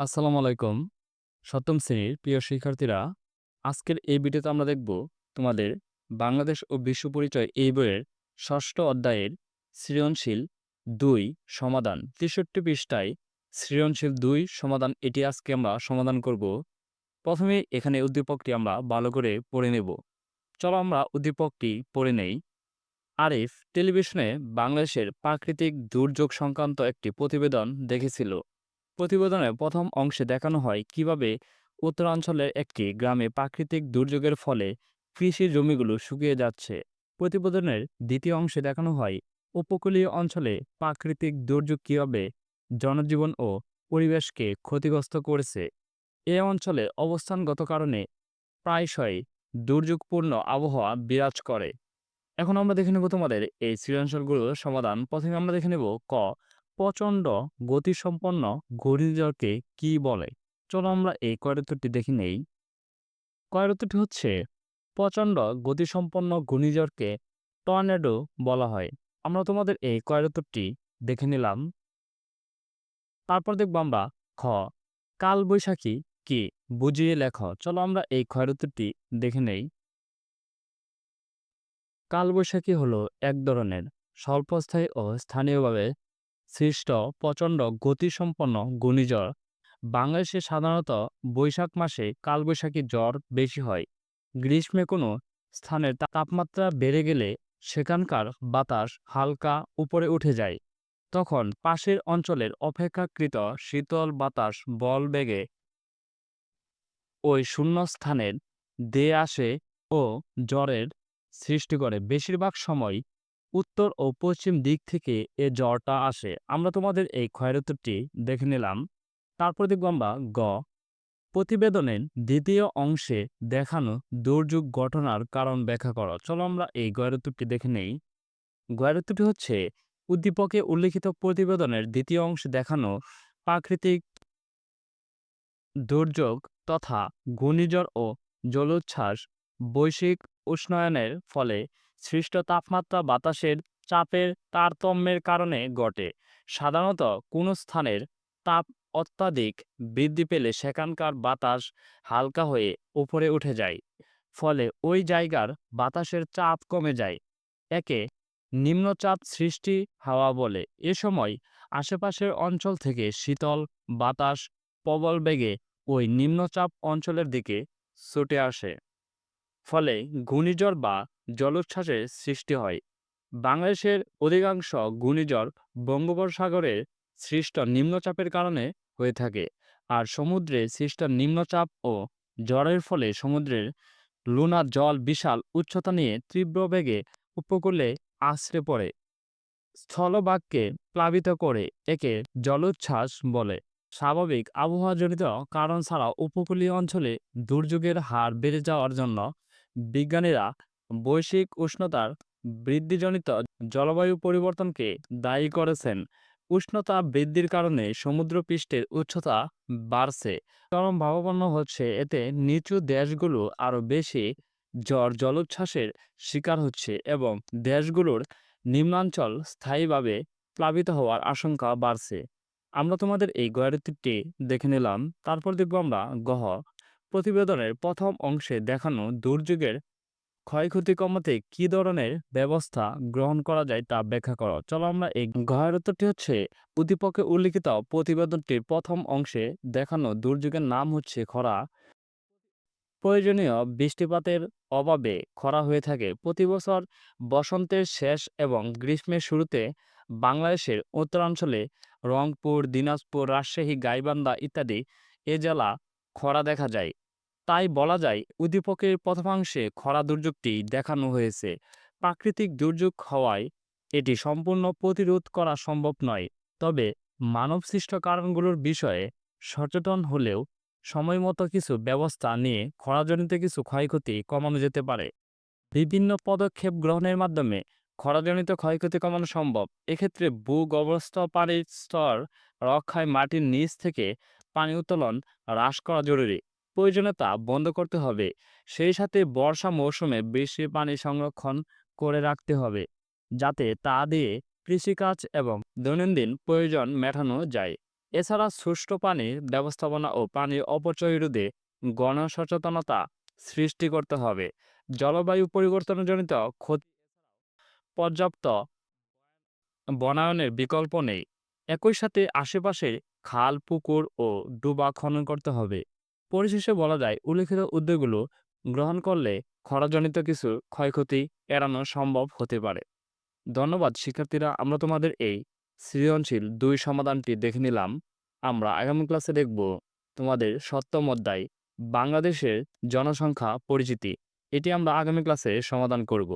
আসসালামু আলাইকুম। সপ্তম শ্রেণির প্রিয় শিক্ষার্থীরা, আজকের এই ভিডিওতে আমরা দেখব তোমাদের বাংলাদেশ ও বিশ্ব পরিচয় এই বইয়ের ষষ্ঠ অধ্যায়ের সৃজনশীল দুই সমাধান। তেষট্টি পৃষ্ঠায় সৃজনশীল দুই সমাধান, এটি আজকে আমরা সমাধান করব। প্রথমে এখানে উদ্দীপকটি আমরা ভালো করে পড়ে নেব। চলো আমরা উদ্দীপকটি পড়ে নেই। আরিফ টেলিভিশনে বাংলাদেশের প্রাকৃতিক দুর্যোগ সংক্রান্ত একটি প্রতিবেদন দেখেছিল। প্রতিবেদনের প্রথম অংশে দেখানো হয় কীভাবে উত্তরাঞ্চলের একটি গ্রামে প্রাকৃতিক দুর্যোগের ফলে কৃষি জমিগুলো শুকিয়ে যাচ্ছে। প্রতিবেদনের দ্বিতীয় অংশে দেখানো হয় উপকূলীয় অঞ্চলে প্রাকৃতিক দুর্যোগ কীভাবে জনজীবন ও পরিবেশকে ক্ষতিগ্রস্ত করেছে। এ অঞ্চলে অবস্থানগত কারণে প্রায়শই দুর্যোগপূর্ণ আবহাওয়া বিরাজ করে। এখন আমরা দেখে নেব তোমাদের এই সৃজনশীলগুলোর সমাধান। প্রথমে আমরা দেখে নেব ক প্রচণ্ড গতিসম্পন্ন ঘূর্ণিঝড়কে কি বলে? চলো আমরা এই কয়রত্তরটি দেখে নেই। কয়রত্তরটি হচ্ছে প্রচণ্ড গতিসম্পন্ন ঘূর্ণিঝড়কে টর্নেডো বলা হয়। আমরা তোমাদের এই কয়রত্তরটি দেখে নিলাম। তারপর দেখব আমরা খ, কালবৈশাখী কি? বুঝিয়ে লেখ। চলো আমরা এই ক্ষয়রত্তরটি দেখে নেই। কালবৈশাখী হলো এক ধরনের স্বল্পস্থায়ী ও স্থানীয়ভাবে সৃষ্ট প্রচণ্ড গতিসম্পন্ন ঘূর্ণিঝড়। বাংলাদেশে সাধারণত বৈশাখ মাসে কালবৈশাখী জ্বর বেশি হয়। গ্রীষ্মে কোনো স্থানের তাপমাত্রা বেড়ে গেলে সেখানকার বাতাস হালকা উপরে উঠে যায়। তখন পাশের অঞ্চলের অপেক্ষাকৃত শীতল বাতাস বল বেগে ওই শূন্য স্থানের দিয়ে আসে ও জ্বরের সৃষ্টি করে। বেশিরভাগ সময় উত্তর ও পশ্চিম দিক থেকে এ জ্বরটা আসে। আমরা তোমাদের এই ক্ষয়রত্তরটি দেখে নিলাম। তারপর দেখব আমরা গ। প্রতিবেদনের দ্বিতীয় অংশে দেখানো দুর্যোগ ঘটনার কারণ ব্যাখ্যা করো। চলো আমরা এই গয়রত্তরটি দেখে নেই। গয়রত্তরটি হচ্ছে, উদ্দীপকে উল্লিখিত প্রতিবেদনের দ্বিতীয় অংশে দেখানো প্রাকৃতিক দুর্যোগ তথা ঘূর্ণিঝড় ও জলোচ্ছ্বাস বৈশ্বিক উষ্ণায়নের ফলে সৃষ্ট তাপমাত্রা বাতাসের চাপের তারতম্যের কারণে ঘটে। সাধারণত কোনো স্থানের তাপ অত্যাধিক বৃদ্ধি পেলে সেখানকার বাতাস হালকা হয়ে উপরে উঠে যায়। ফলে ওই জায়গার বাতাসের চাপ কমে যায়। একে নিম্নচাপ সৃষ্টি হাওয়া বলে। এ সময় আশেপাশের অঞ্চল থেকে শীতল বাতাস প্রবল বেগে ওই নিম্নচাপ অঞ্চলের দিকে ছুটে আসে। ফলে ঘূর্ণিঝড় বা জলোচ্ছ্বাসের সৃষ্টি হয়। বাংলাদেশের অধিকাংশ ঘূর্ণিঝড় বঙ্গোপসাগরের সৃষ্ট নিম্নচাপের কারণে হয়ে থাকে আর সমুদ্রে সৃষ্ট নিম্নচাপ ও ঝড়ের ফলে সমুদ্রের লুনা জল বিশাল উচ্চতা নিয়ে তীব্র বেগে উপকূলে আশ্রে পড়ে। স্থলভাগকে প্লাবিত করে একে জলোচ্ছ্বাস বলে। স্বাভাবিক আবহাওয়াজনিত কারণ ছাড়া উপকূলীয় অঞ্চলে দুর্যোগের হার বেড়ে যাওয়ার জন্য বিজ্ঞানীরা বৈশ্বিক উষ্ণতার বৃদ্ধিজনিত জলবায়ু পরিবর্তনকে দায়ী করেছেন। উষ্ণতা বৃদ্ধির কারণে সমুদ্রপৃষ্ঠের উচ্চতা বাড়ছে। চরম ভাবাপন্ন হচ্ছে, এতে নিচু দেশগুলো আরও বেশি ঝড় জলোচ্ছ্বাসের শিকার হচ্ছে এবং দেশগুলোর নিম্নাঞ্চল স্থায়ীভাবে প্লাবিত হওয়ার আশঙ্কা বাড়ছে। আমরা তোমাদের এই গয়ারতিটি দেখে নিলাম। তারপর দেখব আমরা গহ প্রতিবেদনের প্রথম অংশে দেখানো দুর্যোগের ক্ষয়ক্ষতি কমাতে কি ধরনের ব্যবস্থা গ্রহণ করা যায় তা ব্যাখ্যা করো। চলো আমরা এই গহায়ত্তরটি হচ্ছে প্রতিপক্ষে উল্লিখিত প্রতিবেদনটির প্রথম অংশে দেখানো দুর্যোগের নাম হচ্ছে খরা। প্রয়োজনীয় বৃষ্টিপাতের অভাবে খরা হয়ে থাকে। প্রতি বছর বসন্তের শেষ এবং গ্রীষ্মের শুরুতে বাংলাদেশের উত্তরাঞ্চলে রংপুর, দিনাজপুর, রাজশাহী, গাইবান্ধা ইত্যাদি এ জেলা খরা দেখা যায়। তাই বলা যায় উদ্দীপকের প্রথমাংশে খরা দুর্যোগটি দেখানো হয়েছে। প্রাকৃতিক দুর্যোগ হওয়ায় এটি সম্পূর্ণ প্রতিরোধ করা সম্ভব নয়। তবে মানবসৃষ্ট কারণগুলোর বিষয়ে সচেতন হলেও সময়মতো কিছু ব্যবস্থা নিয়ে খরাজনিত কিছু ক্ষয়ক্ষতি কমানো যেতে পারে। বিভিন্ন পদক্ষেপ গ্রহণের মাধ্যমে খরাজনিত ক্ষয়ক্ষতি কমানো সম্ভব। এক্ষেত্রে ভূগর্ভস্থ পানির স্তর রক্ষায় মাটির নিচ থেকে পানি উত্তোলন হ্রাস করা জরুরি। প্রয়োজনে তা বন্ধ করতে হবে। সেই সাথে বর্ষা মৌসুমে বেশি পানি সংরক্ষণ করে রাখতে হবে, যাতে তা দিয়ে কৃষিকাজ এবং দৈনন্দিন প্রয়োজন মেটানো যায়। এছাড়া সুষ্ঠু পানির ব্যবস্থাপনা ও পানির অপচয় রোধে গণসচেতনতা সৃষ্টি করতে হবে। জলবায়ু পরিবর্তনজনিত ক্ষতি পর্যাপ্ত বনায়নের বিকল্প নেই। একই সাথে আশেপাশে খাল, পুকুর ও ডুবা খনন করতে হবে। পরিশেষে বলা যায়, উল্লেখিত উদ্যোগগুলো গ্রহণ করলে খরাজনিত কিছু ক্ষয়ক্ষতি এড়ানো সম্ভব হতে পারে। ধন্যবাদ, শিক্ষার্থীরা, আমরা তোমাদের এই সৃজনশীল দুই সমাধানটি দেখে নিলাম। আমরা আগামী ক্লাসে দেখব তোমাদের সপ্তম অধ্যায়, বাংলাদেশের জনসংখ্যা পরিচিতি। এটি আমরা আগামী ক্লাসে সমাধান করব।